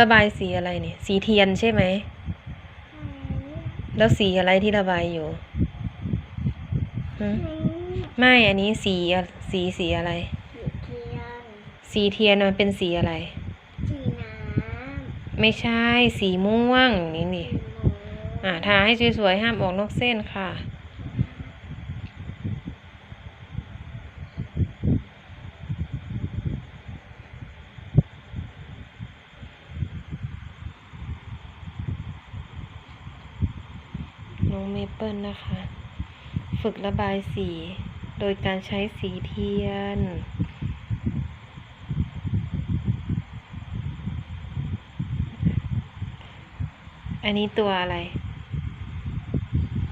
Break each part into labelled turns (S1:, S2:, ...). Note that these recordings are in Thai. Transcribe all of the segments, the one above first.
S1: ระบายสีอะไรเนี่ย สีเทียนใช่ไหม แล้วสีอะไรที่ระบายอยู่หึไม่อันนี้สีอะสีสีอะไร
S2: สีเทียน
S1: สีเทียนมันเป็นสีอะไร
S2: สีน้
S1: ไม่ใช่สีม่วงนี่ำนี่
S2: สีม่วง
S1: อ่าทาให้สวยๆห้ามออกนอกเส้นค่ะ น้องเมเปิลนะคะ ฝึกระบายสี โดยการใช้สีเทียน อันนี้ตัวอะไร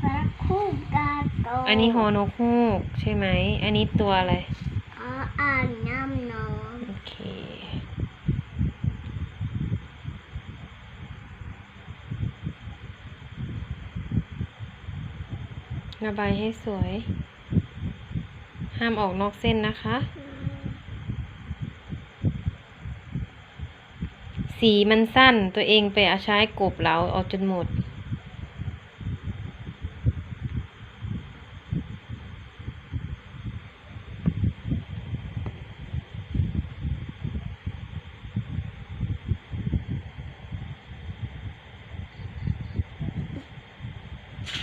S2: พระคู่กาโต
S1: อันนี้ฮอนกฮูกใช่ไหม อันนี้ตัวอะไร
S2: อ๋ออ่านน้ำน้อง
S1: โอเค ระบายให้สวย ห้ามออกนอกเส้นนะคะ สีมันสั้นตัวเองไปเอาใช้กบเหลาออกจนหมด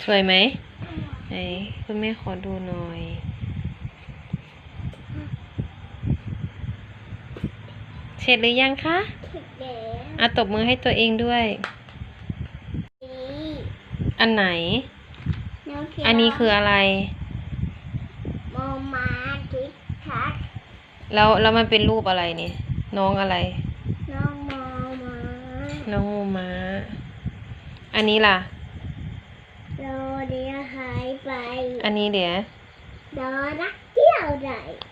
S1: สวยไหม ไหนคุณแม่ขอดูหน่อย เสร็จหรือยังคะ
S2: คิดเด็ก
S1: อะตบมือให้ตัวเองด้วย
S2: นี่
S1: อันไหน
S2: น้องเขียว
S1: อันนี้คืออะไร
S2: โมมาทิกทัก
S1: แล้วแล้วมันเป็นรูปอะไรเนี่ย น้องอะไร
S2: น้องโมมา
S1: น้องโมมาอันนี้ล่ะ
S2: โลเดียวหายไป
S1: อันนี้เดี๋ยว
S2: โดรักเที่ยวใด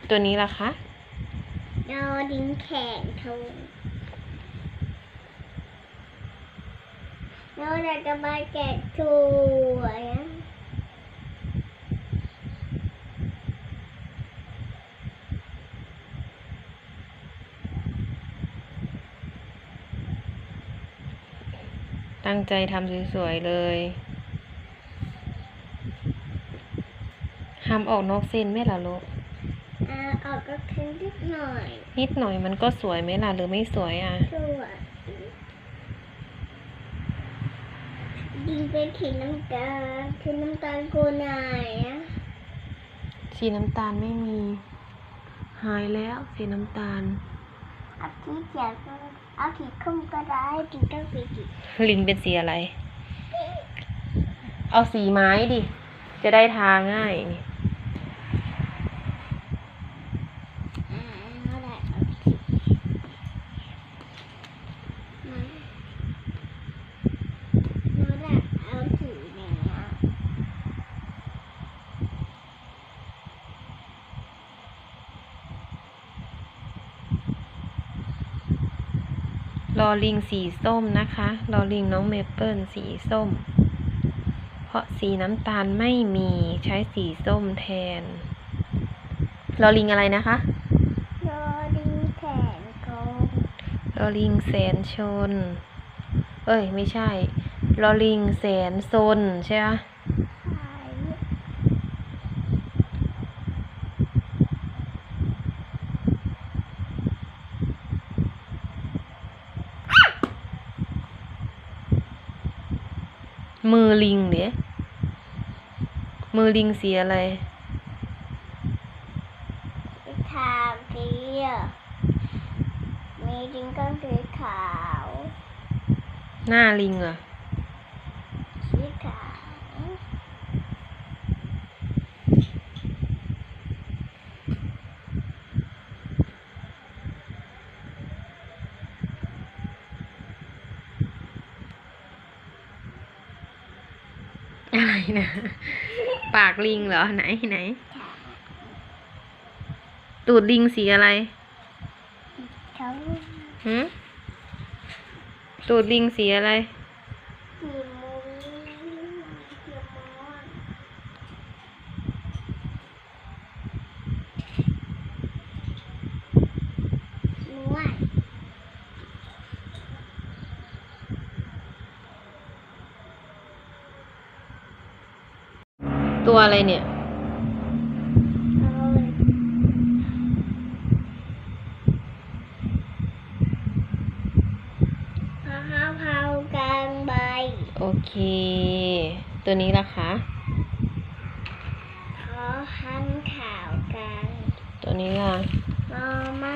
S1: ตัวนี้ล่ะคะ
S2: โดดิ้งแข่งทงโดดักกระบายแกะถวย
S1: ตั้งใจทำสวยๆเลย ห้ามออกนอกเส้นไหม่ล่ะลูก
S2: อ่าออกก็คึ้นนิดหน่อย
S1: นิดหน่อยมันก็สวยไหมล่ะหรือไม่สวยอะ
S2: สวยดิงเป็นสีน้ำตาลคือน้ำตาลกูนายอะ
S1: สีน้ำตาลไม่มี หายแล้วสีน้ำตาล
S2: เอาสีเขียวก็เอาสีคุ้มก็ได้ดิงต้องสีสี
S1: ลิงเป็นสีอะไร เอาสีไม้ดิ จะได้ทาง่ายนี่
S2: อ่าเอาได้เอาสีมาเอาได้เอาสีเนี้ย
S1: รอลิงสีส้มนะคะรอลิงน้องเมเปิลสีส้ม เพราะสีน้ำตาลไม่มีใช้สีส้มแทนรอลิงอะไรนะคะ
S2: โดดิงแขนโกง
S1: รอลิงแสนชน เอ้ย ไม่ใช่รอลิงแสนซนใช่ไหม
S2: หาย
S1: มือลิงเดี๋ยมือลิงสีอะไร
S2: ไปทางสีอะมีดิงก็สีขาว
S1: หน้าลิงเหรอะ
S2: สีขาว
S1: อะไรนะปากลิงเหรอไหนไหน ตูดลิงสีอะไร
S2: เขา
S1: หืมตูดลิงสีอะไร
S2: สีมุ้งสีม่วงม่วง
S1: ตัวอะไรเนี่ย
S2: พะพะเพากางใบ
S1: โอเค ตัวนี้ล่ะคะ
S2: ขอหันข่าวกลาง
S1: ตัวนี้ล่ะ
S2: มอมา